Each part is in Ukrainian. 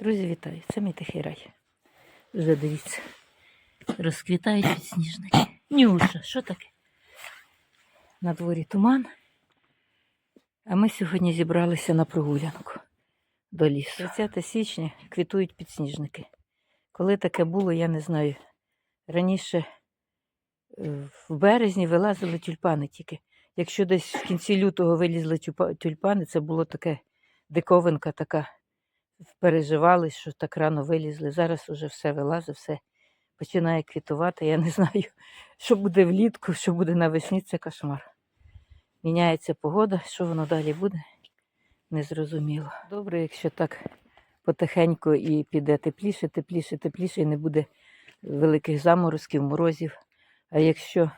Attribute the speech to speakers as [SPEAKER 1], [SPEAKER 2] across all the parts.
[SPEAKER 1] Друзі, вітаю! Це мій тихий рай. Вже дивіться. Розквітають підсніжники. Нюша, що таке? На дворі туман. А ми сьогодні зібралися на прогулянку до лісу. 30 січня квітують підсніжники. Коли таке було, я не знаю. Раніше е, в березні вилазили тюльпани тільки. Якщо десь в кінці лютого вилізли тюльпани, це було таке диковинка така. Переживали, що так рано вилізли. Зараз уже все вилазить, все починає квітувати. Я не знаю, що буде влітку, що буде навесні, це кошмар. Міняється погода, що воно далі буде, незрозуміло. Добре, якщо так потихеньку і піде тепліше, тепліше, тепліше, і не буде великих заморозків, морозів. А якщо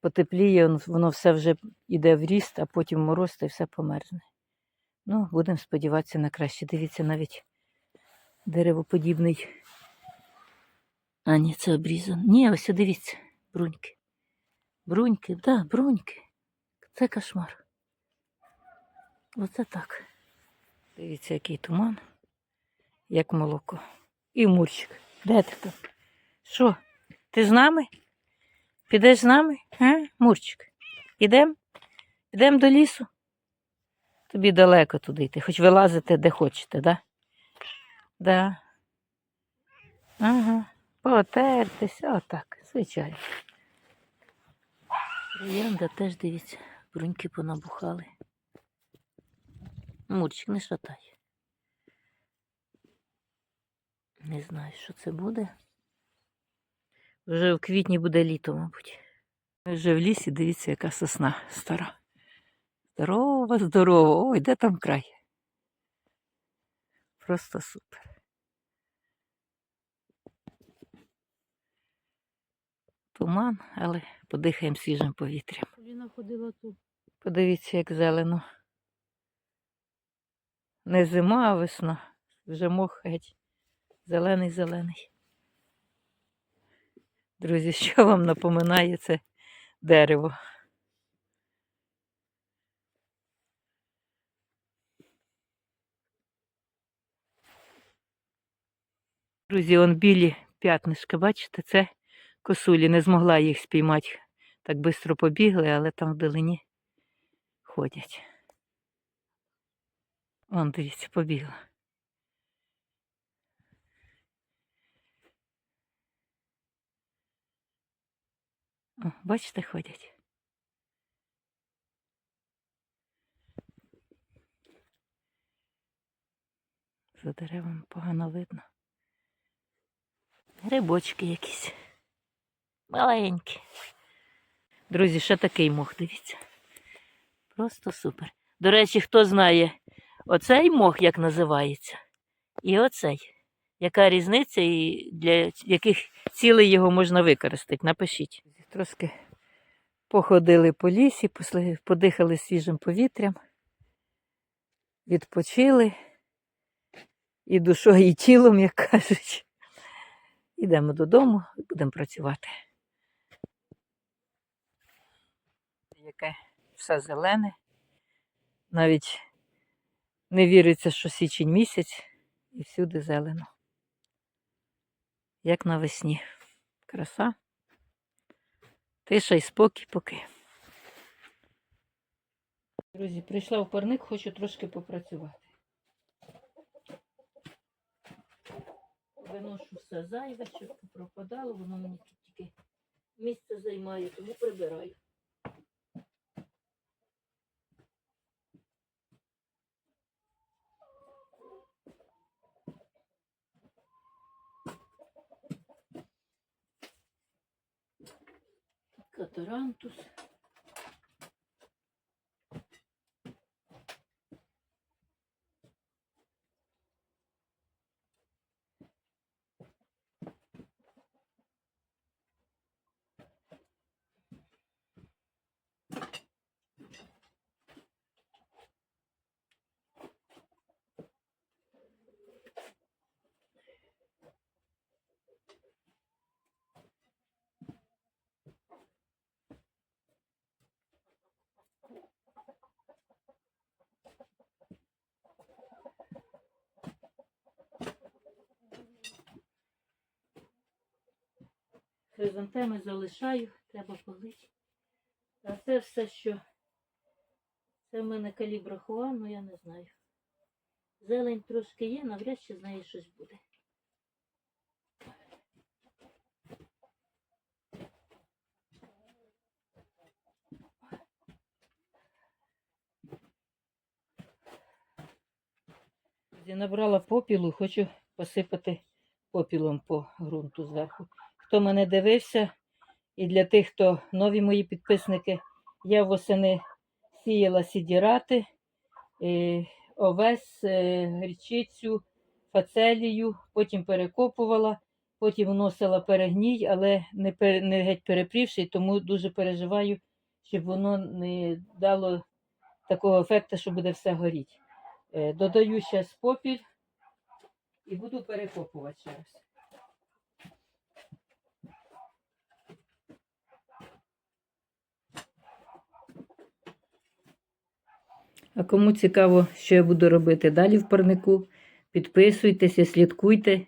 [SPEAKER 1] потепліє, воно- все вже йде в ріст, а потім мороз та все померзне. Ну, будемо сподіватися на краще. Дивіться, навіть деревоподібний. А, ні, це обрізано. Ні, ось дивіться, бруньки. Бруньки, так, да, бруньки. Це кошмар. Оце так. Дивіться, який туман, як молоко. І мурчик. Де ти там? Що? Ти з нами? Підеш з нами? А? Мурчик. Ідем? Ідем до лісу? Тобі далеко туди йти, хоч вилазити де хочете, да? Да. Ага. Потертися, отак, звичайно. Троянда теж дивіться, бруньки понабухали. Мурчик, не шатай. Не знаю, що це буде. Вже в квітні буде літо, мабуть. Вже в лісі, дивіться, яка сосна стара. Здорова, здорова. Ой, де там край? Просто супер. Туман, але подихаємо свіжим повітрям.
[SPEAKER 2] Ходила тут.
[SPEAKER 1] Подивіться, як зелено. Не зима, а весна. Вже мох геть. Зелений, зелений. Друзі, що вам напоминає це дерево? Друзі, он білі п'ятнишка, бачите, це косулі. Не змогла їх спіймати. Так швидко побігли, але там вдалині ходять. Вон, дивіться, побігла. О, бачите, ходять. За деревами погано видно. Грибочки якісь. Маленькі. Друзі, ще такий мох, дивіться. Просто супер. До речі, хто знає, оцей мох як називається, і оцей. Яка різниця і для яких цілей його можна використати? Напишіть. Трошки походили по лісі, подихали свіжим повітрям, відпочили і душою, і тілом, як кажуть. Ідемо додому і будемо працювати. Яке все зелене. Навіть не віриться, що січень місяць і всюди зелено. Як навесні. Краса. Тиша і спокій поки. Друзі, прийшла в парник, хочу трошки попрацювати. Виношу все зайве, щоб пропадало, воно мені тут тільки місце займає, тому прибираю. Катарантус. Хризантеми залишаю, треба полити. А це все, що це в мене калібра хуа, ну я не знаю. Зелень трошки є, навряд чи з неї щось буде. Я набрала попілу, хочу посипати попілом по ґрунту зверху. Хто мене дивився, і для тих, хто нові мої підписники, я восени сіяла сідірати, е, овес, е, гречицю, фацелію, потім перекопувала, потім вносила перегній, але не, не геть перепрівши, тому дуже переживаю, щоб воно не дало такого ефекту, що буде все горіти. Е, Додаю ще попіль і буду перекопувати ще раз. А кому цікаво, що я буду робити далі в парнику, підписуйтеся, слідкуйте,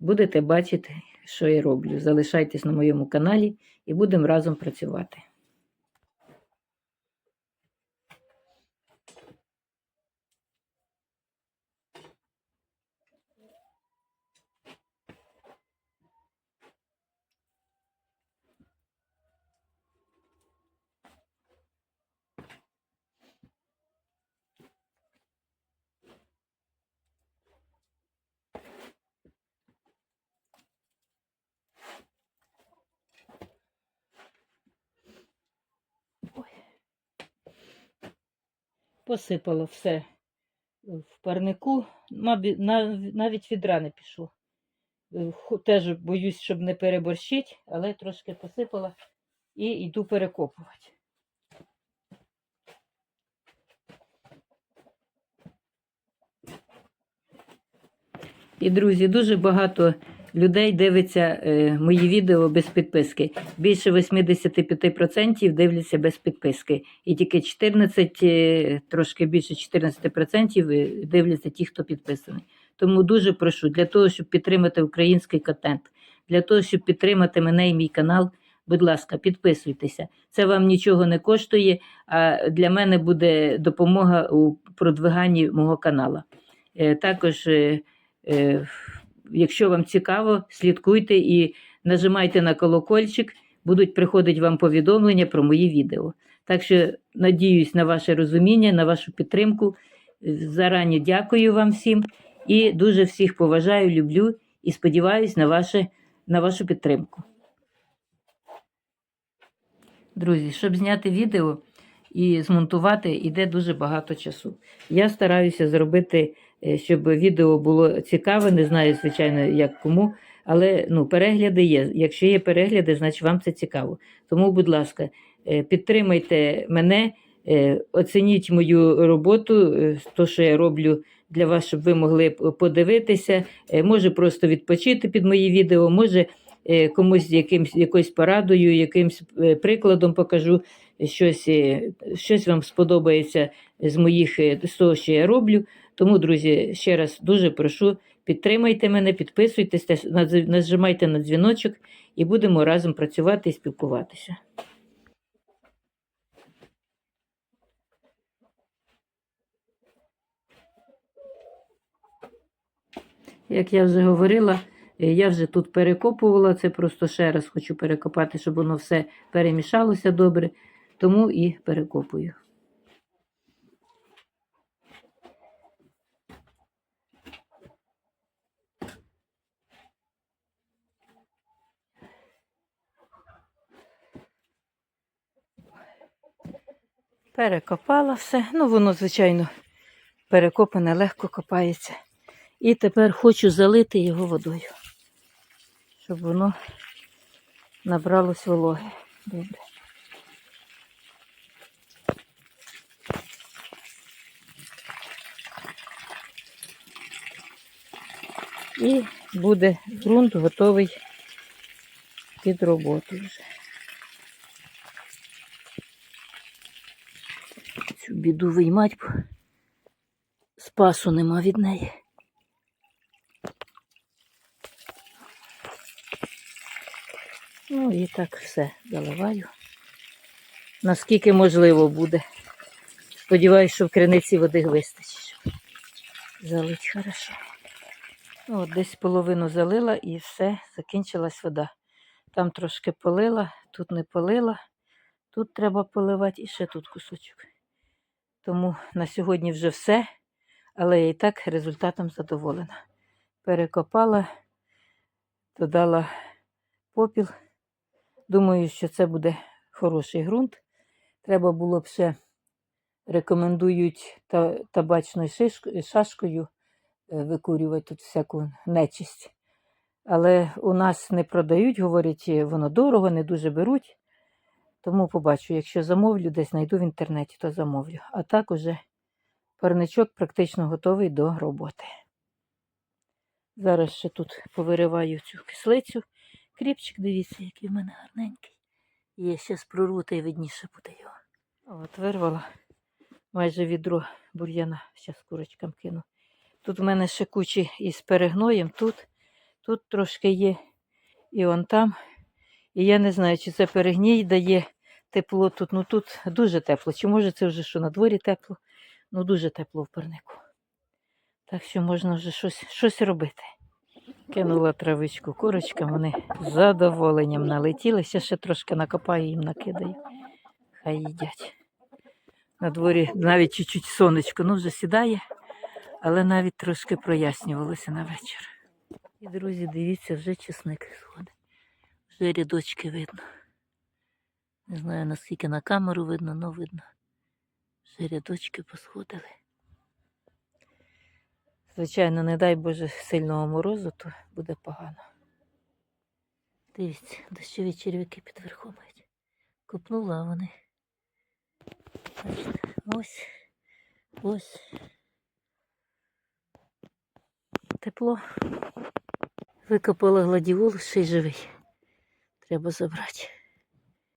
[SPEAKER 1] будете бачити, що я роблю. Залишайтесь на моєму каналі і будемо разом працювати. Посипало все в парнику, навіть відра не пішло. Е, Теж боюсь, щоб не переборщить, але трошки посипала і йду перекопувати. І, друзі, дуже багато людей дивиться е, мої відео без підписки. Більше 85% дивляться без підписки. І тільки 14, е, трошки більше 14% е, дивляться ті, хто підписаний. Тому дуже прошу, для того, щоб підтримати український контент, для того, щоб підтримати мене і мій канал, будь ласка, підписуйтеся. Це вам нічого не коштує, а для мене буде допомога у продвиганні мого каналу. Е, Також, якщо вам цікаво, слідкуйте і нажимайте на колокольчик, будуть приходити вам повідомлення про мої відео. Так що надіюсь на ваше розуміння, на вашу підтримку. Зарані дякую вам всім і дуже всіх поважаю, люблю і сподіваюсь на, ваше, на вашу підтримку. Друзі, щоб зняти відео і змонтувати, йде дуже багато часу. Я стараюся зробити, щоб відео було цікаве, не знаю, звичайно, як кому, але ну, перегляди є. Якщо є перегляди, значить вам це цікаво. Тому, будь ласка, е, підтримайте мене, е, оцініть мою роботу, е, то, що я роблю для вас, щоб ви могли подивитися. Е, Може просто відпочити під мої відео, може е, комусь якимсь, якоюсь порадою, якимсь е, прикладом покажу щось, е, щось вам сподобається з моїх е, з того, що я роблю. Тому, друзі, ще раз дуже прошу, підтримайте мене, підписуйтесь, нажимайте на дзвіночок і будемо разом працювати і спілкуватися. Як я вже говорила, я вже тут перекопувала, це просто ще раз хочу перекопати, щоб воно все перемішалося добре, тому і перекопую. Перекопала все. Ну, воно, звичайно, перекопане, легко копається. І тепер хочу залити його водою, щоб воно набралось вологи. Добре. І буде ґрунт готовий під роботу вже. Цю біду виймать, бо спасу нема від неї. Ну і так все заливаю. Наскільки можливо буде. Сподіваюсь, що в криниці води вистачить. Залить хорошо. Ну, от десь половину залила і все, закінчилась вода. Там трошки полила, тут не полила, тут треба поливати і ще тут кусочок. Тому на сьогодні вже все, але я і так результатом задоволена. Перекопала, додала попіл. Думаю, що це буде хороший ґрунт. Треба було б ще рекомендують табачною шашкою е, викурювати тут всяку нечисть. Але у нас не продають, говорять, воно дорого, не дуже беруть. Тому побачу, якщо замовлю, десь знайду в інтернеті, то замовлю. А так уже парничок практично готовий до роботи. Зараз ще тут повириваю цю кислицю. Кріпчик, дивіться, який в мене гарненький. Є ще прорву, і видніше буде його. От вирвала майже відро бур'яна. Зараз курочкам кину. Тут в мене ще кучі із перегноєм, тут, тут трошки є, і он там. І я не знаю, чи це перегній дає тепло тут. Ну тут дуже тепло. Чи може це вже що на дворі тепло? Ну дуже тепло в парнику. Так що можна вже щось, щось робити. Кинула травичку курочкам, вони з задоволенням налетіли. Ще ще трошки накопаю їм накидаю. Хай їдять. На дворі навіть чуть-чуть сонечко, ну вже сідає, але навіть трошки прояснювалося на вечір. І, друзі, дивіться, вже чесник сходить. Вже рядочки видно. Не знаю, наскільки на камеру видно, але видно. Вже рядочки посходили. Звичайно, не дай Боже сильного морозу, то буде погано. Дивіться, дощові черв'яки під верхом. геть. Копнула а вони. Ось, ось. Тепло. Викопала гладіолус, ще й живий. Треба забрати.